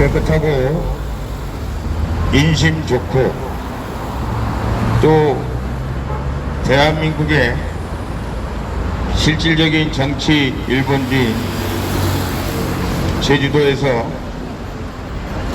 깨끗하고 인심 좋고 또 대한민국의 실질적인 정치 일본지 제주도에서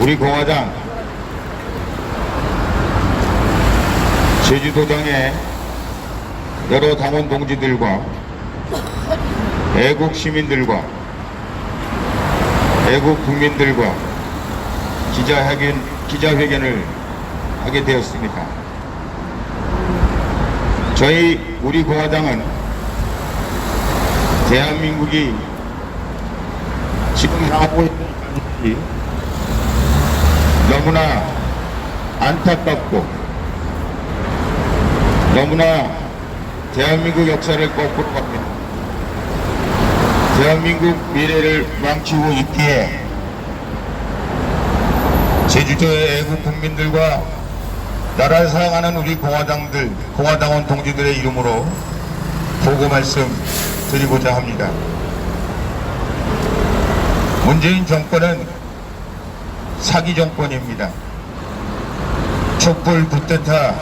우리 공화당 제주도당의 여러 당원 동지들과 애국 시민들과 애국 국민들과 기자회견, 기자회견을 하게 되었습니다. 저희 우리 공화당은 대한민국이 지금 하고 있는 일이 너무나 안타깝고 너무나 대한민국 역사를 거꾸로 갑니다. 대한민국 미래를 망치고 있기에 제주도의 애국 국민들과 나라를 사랑하는 우리 공화당들, 공화당원 동지들의 이름으로 보고 말씀 드리고자 합니다. 문재인 정권은 사기 정권입니다. 촛불 쿠데타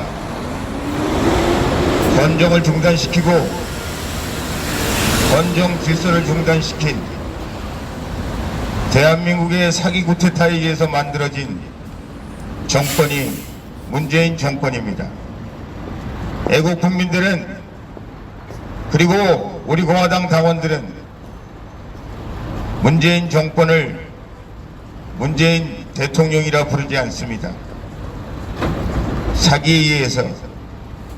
건정을 중단시키고 건정 질서를 중단시킨 대한민국의 사기 쿠데타에 의해서 만들어진 정권이 문재인 정권입니다. 애국 국민들은 그리고 우리 공화당 당원들은 문재인 정권을 문재인 대통령이라 부르지 않습니다. 사기에 의해서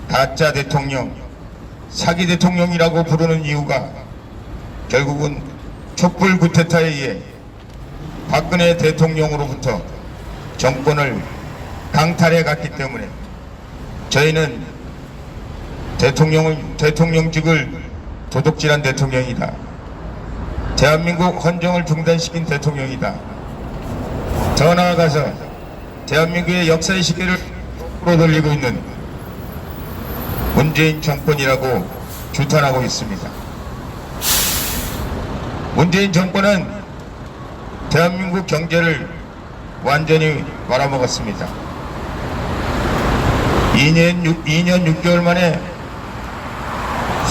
가짜 대통령, 사기 대통령이라고 부르는 이유가 결국은 촛불 구테타에 의해 박근혜 대통령으로부터 정권을 강탈해 갔기 때문에 저희는 대통령을 대통령직을 도둑질한 대통령이다. 대한민국 헌정을 중단시킨 대통령이다. 더 나아가서 대한민국의 역사의 시계를 거꾸로 돌리고 있는 문재인 정권이라고 규탄하고 있습니다. 문재인 정권은 대한민국 경제를 완전히 말아먹었습니다. 2년, 6, 2년 6개월 만에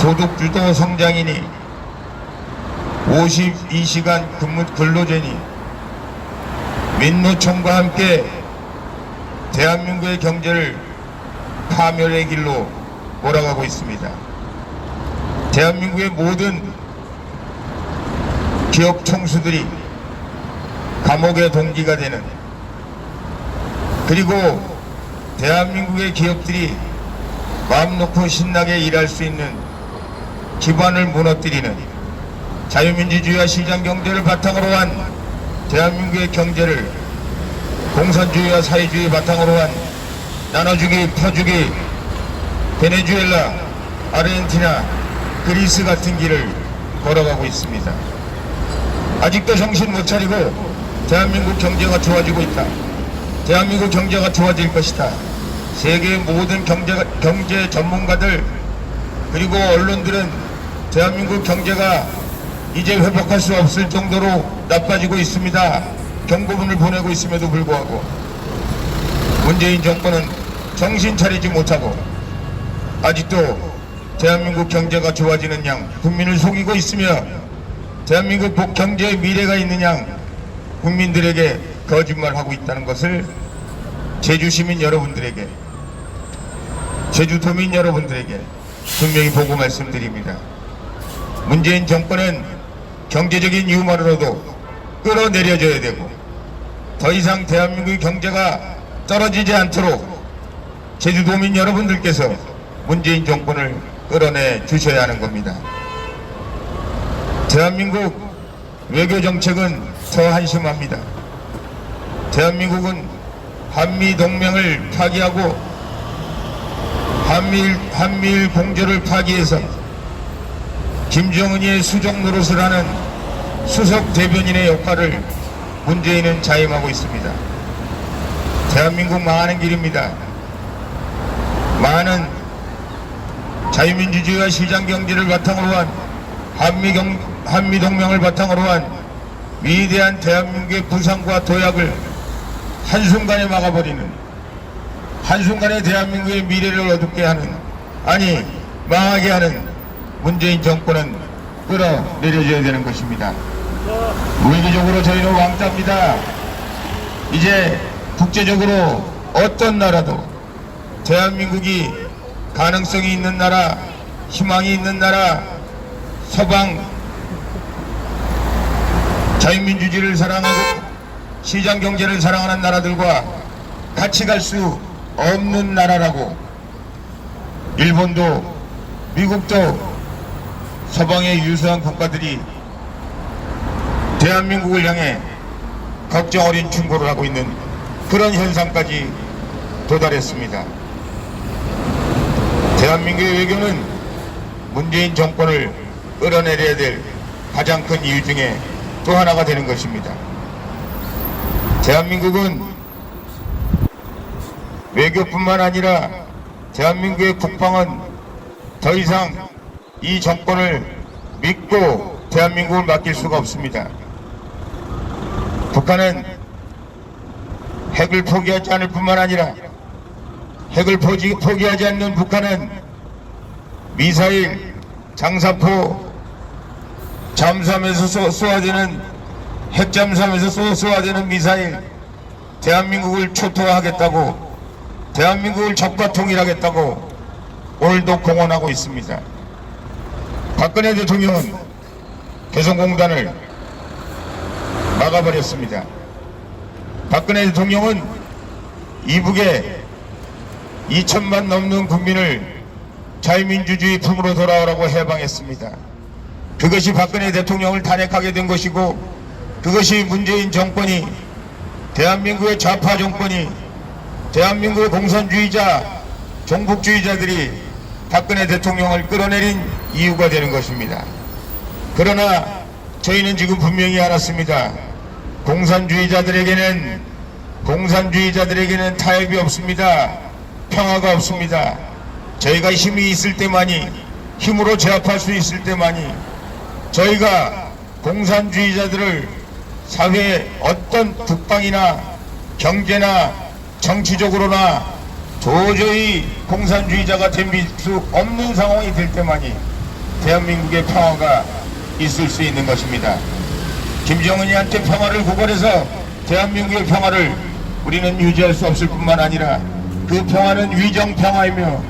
소득주도 성장이니 52시간 근무 근로제니 민노총과 함께 대한민국의 경제를 파멸의 길로 몰아가고 있습니다. 대한민국의 모든 기업 총수들이 감옥의 동기가 되는 그리고 대한민국의 기업들이 마음 놓고 신나게 일할 수 있는 기반을 무너뜨리는 자유민주주의와 시장 경제를 바탕으로 한 대한민국의 경제를 공산주의와 사회주의 바탕으로 한 나눠주기, 퍼주기, 베네수엘라, 아르헨티나, 그리스 같은 길을 걸어가고 있습니다. 아직도 정신 못 차리고 대한민국 경제가 좋아지고 있다. 대한민국 경제가 좋아질 것이다. 세계의 모든 경제, 경제 전문가들 그리고 언론들은 대한민국 경제가 이제 회복할 수 없을 정도로 나빠지고 있습니다. 경고문을 보내고 있음에도 불구하고 문재인 정권은 정신 차리지 못하고 아직도 대한민국 경제가 좋아지는 양 국민을 속이고 있으며 대한민국 복- 경제의 미래가 있는 양 국민들에게 거짓말하고 있다는 것을 제주 시민 여러분들에게 제주 도민 여러분들에게 분명히 보고 말씀드립니다. 문재인 정권은 경제적인 이유만으로도 끌어내려져야 되고 더 이상 대한민국의 경제가 떨어지지 않도록 제주도민 여러분들께서 문재인 정권을 끌어내 주셔야 하는 겁니다. 대한민국 외교 정책은 더 한심합니다. 대한민국은 한미 동맹을 파기하고 한미일, 한미일 공조를 파기해서 김정은이의 수정 노릇을 하는 수석 대변인의 역할을 문재인은 자임하고 있습니다. 대한민국 망하는 길입니다. 많은 자유민주주의와 시장 경제를 바탕으로 한 한미 경, 한미 동맹을 바탕으로 한 위대한 대한민국의 부상과 도약을 한순간에 막아버리는 한순간에 대한민국의 미래를 어둡게 하는 아니 망하게 하는 문재인 정권은 끌어내려줘야 되는 것입니다. 물리적으로 저희는 왕따입니다. 이제 국제적으로 어떤 나라도 대한민국이 가능성이 있는 나라, 희망이 있는 나라, 서방 자유민주주의를 사랑하고 시장 경제를 사랑하는 나라들과 같이 갈 수 없는 나라라고 일본도 미국도 서방의 유수한 국가들이 대한민국을 향해 걱정 어린 충고를 하고 있는 그런 현상까지 도달했습니다. 대한민국의 외교는 문재인 정권을 끌어내려야 될 가장 큰 이유 중에 또 하나가 되는 것입니다. 대한민국은 외교뿐만 아니라 대한민국의 국방은 더 이상 이 정권을 믿고 대한민국을 맡길 수가 없습니다. 북한은 핵을 포기하지 않을 뿐만 아니라 핵을 포기, 포기하지 않는 북한은 미사일, 장사포, 잠수함에서 쏘- 쏘아대는 핵잠수함에서 쏘- 쏘아대는 미사일 대한민국을 초토화하겠다고 대한민국을 적과 통일하겠다고 오늘도 공언하고 있습니다. 박근혜 대통령은 개성공단을 막아버렸습니다. 박근혜 대통령은 이북에 2천만 넘는 국민을 자유민주주의 품으로 돌아오라고 해방했습니다. 그것이 박근혜 대통령을 탄핵하게 된 것이고 그것이 문재인 정권이 대한민국의 좌파 정권이 대한민국의 공산주의자 종북주의자들이 박근혜 대통령을 끌어내린 이유가 되는 것입니다. 그러나 저희는 지금 분명히 알았습니다. 공산주의자들에게는 공산주의자들에게는 타협이 없습니다. 평화가 없습니다. 저희가 힘이 있을 때만이 힘으로 제압할 수 있을 때만이 저희가 공산주의자들을 사회의 어떤 국방이나 경제나 정치적으로나 도저히 공산주의자가 될수 없는 상황이 될 때만이 대한민국의 평화가 있을 수 있는 것입니다. 김정은이한테 평화를 구걸해서 대한민국의 평화를 우리는 유지할 수 없을 뿐만 아니라 그 평화는 위정 평화이며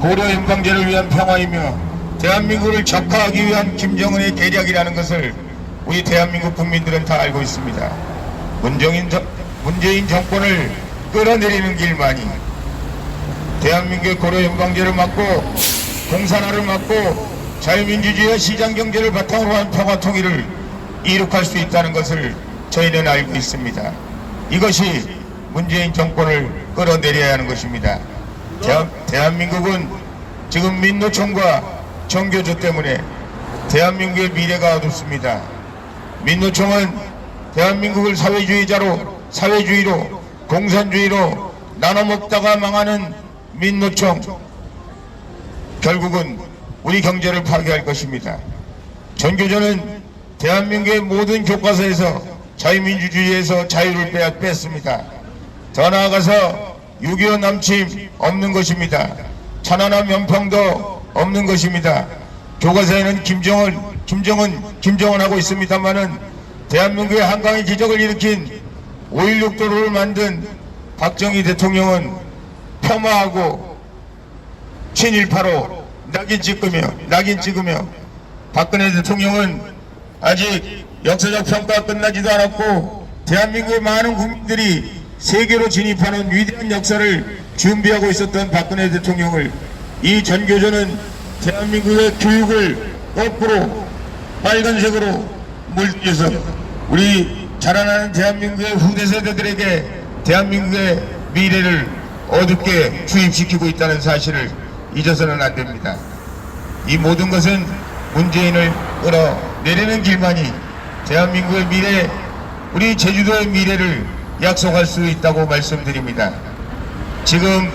고려 연방제를 위한 평화이며 대한민국을 적화하기 위한 김정은의 계략이라는 것을 우리 대한민국 국민들은 다 알고 있습니다. 문재인, 정- 문재인 정권을 끌어내리는 길만이 대한민국의 고려 연방제를 막고 공산화를 막고 자유민주주의와 시장경제를 바탕으로 한 평화 통일을 이룩할 수 있다는 것을 저희는 알고 있습니다. 이것이 문재인 정권을 끌어내려야 하는 것입니다. 대한, 대한민국은 지금 민노총과 정교조 때문에 대한민국의 미래가 어둡습니다. 민노총은 대한민국을 사회주의자로 사회주의로 공산주의로 나눠먹다가 망하는 민노총 결국은 우리 경제를 파괴할 것입니다. 전교조는 대한민국의 모든 교과서에서 자유민주주의에서 자유를 빼, 뺐습니다. 더 나아가서 6.25 남침 없는 것입니다. 천안함 연평도 없는 것입니다. 교과서에는 김정은, 김정은, 김정은 하고 있습니다만은 대한민국의 한강의 기적을 일으킨 5.16 도로를 만든 박정희 대통령은 폄하하고 친일파로 낙인 찍으며 낙인 찍으며 박근혜 대통령은 아직 역사적 평가가 끝나지도 않았고 대한민국의 많은 국민들이 세계로 진입하는 위대한 역사를 준비하고 있었던 박근혜 대통령을 이 전교조는 대한민국의 교육을 거꾸로 빨간색으로 물들여서 우리 자라나는 대한민국의 후대 세대들에게 대한민국의 미래를 어둡게 주입시키고 있다는 사실을 잊어서는 안 됩니다. 이 모든 것은 문재인을 끌어내리는 길만이 대한민국의 미래, 우리 제주도의 미래를 약속할 수 있다고 말씀드립니다. 지금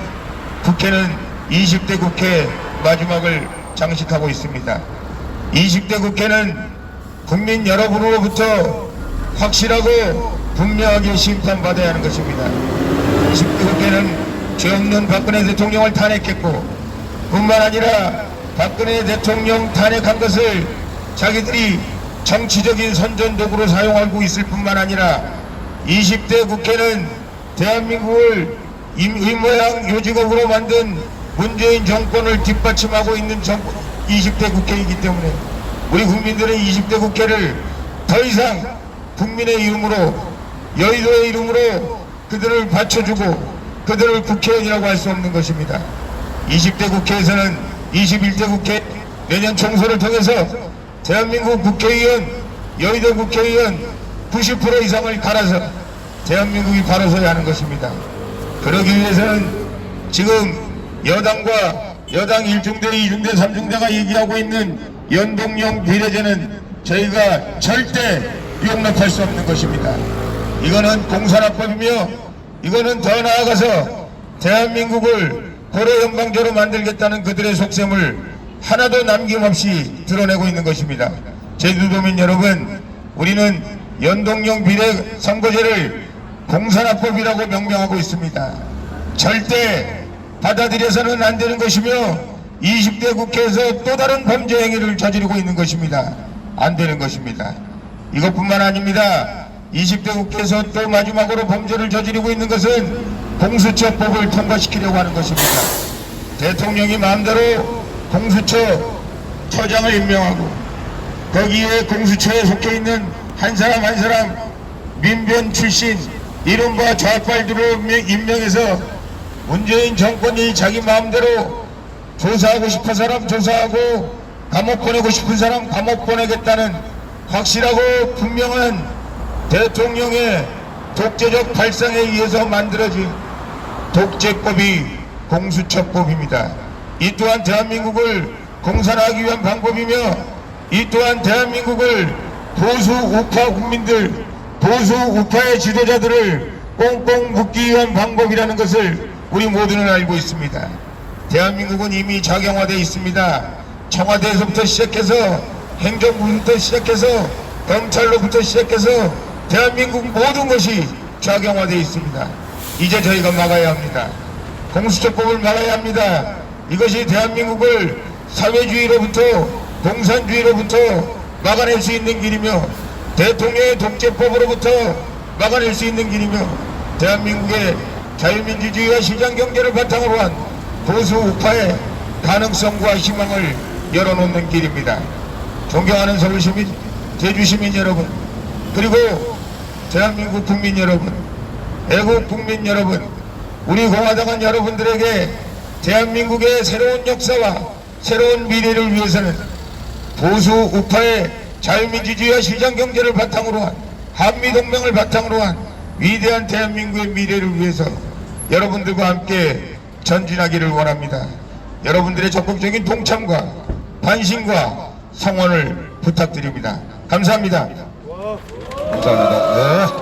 국회는 20대 국회 마지막을 장식하고 있습니다. 20대 국회는 국민 여러분으로부터 확실하고 분명하게 심판받아야 하는 것입니다. 20대 국회는 죄 없는 박근혜 대통령을 탄핵했고 뿐만 아니라 박근혜 대통령 탄핵한 것을 자기들이 정치적인 선전 도구로 사용하고 있을 뿐만 아니라 20대 국회는 대한민국을 임- 입모양 요직업으로 만든 문재인 정권을 뒷받침하고 있는 정권 20대 국회이기 때문에 우리 국민들은 20대 국회를 더 이상 국민의 이름으로 여의도의 이름으로 그들을 받쳐주고 그들을 국회의원이라고 할 수 없는 것입니다. 20대 국회에서는 21대 국회 내년 총선을 통해서 대한민국 국회의원, 여의도 국회의원 90% 이상을 갈아서 대한민국이 바로 서야 하는 것입니다. 그러기 위해서는 지금 여당과 여당 1중대, 2중대, 3중대가 얘기하고 있는 연동형 비례제는 저희가 절대 용납할 수 없는 것입니다. 이거는 공산화법이며 이거는 더 나아가서 대한민국을 고려 연방제로 만들겠다는 그들의 속셈을 하나도 남김없이 드러내고 있는 것입니다. 제주도민 여러분, 우리는 연동형 비례 선거제를 공산화법이라고 명명하고 있습니다. 절대 받아들여서는 안 되는 것이며 20대 국회에서 또 다른 범죄 행위를 저지르고 있는 것입니다. 안 되는 것입니다. 이것뿐만 아닙니다. 20대 국회에서 또 마지막으로 범죄를 저지르고 있는 것은 공수처법을 통과시키려고 하는 것입니다. 대통령이 마음대로 공수처 처장을 임명하고 거기에 공수처에 속해 있는 한 사람 한 사람 민변 출신 이른바 좌빨들을 임명- 임명해서 문재인 정권이 자기 마음대로 조사하고 싶은 사람 조사하고 감옥 보내고 싶은 사람 감옥 보내겠다는 확실하고 분명한 대통령의 독재적 발상에 의해서 만들어진 독재법이 공수처법입니다. 이 또한 대한민국을 공산화하기 위한 방법이며 이 또한 대한민국을 보수 우파 국민들, 보수 우파의 지도자들을 꽁꽁 묶기 위한 방법이라는 것을 우리 모두는 알고 있습니다. 대한민국은 이미 작용화되어 있습니다. 청와대에서부터 시작해서 행정부부터 시작해서 검찰로부터 시작해서 대한민국 모든 것이 작용화되어 있습니다. 이제 저희가 막아야 합니다. 공수처법을 막아야 합니다. 이것이 대한민국을 사회주의로부터 공산주의로부터 막아낼 수 있는 길이며 대통령의 독재법으로부터 막아낼 수 있는 길이며 대한민국의 자유민주주의와 시장경제를 바탕으로 한 보수 우파의 가능성과 희망을 열어놓는 길입니다. 존경하는 서울시민, 제주시민 여러분, 그리고 대한민국 국민 여러분, 애국 국민 여러분, 우리 공화당은 여러분들에게 대한민국의 새로운 역사와 새로운 미래를 위해서는 보수 우파의 자유민주주의와 시장경제를 바탕으로 한 한미동맹을 바탕으로 한 위대한 대한민국의 미래를 위해서 여러분들과 함께 전진하기를 원합니다. 여러분들의 적극적인 동참과 관심과 성원을 부탁드립니다. 감사합니다. 감사합니다. 네.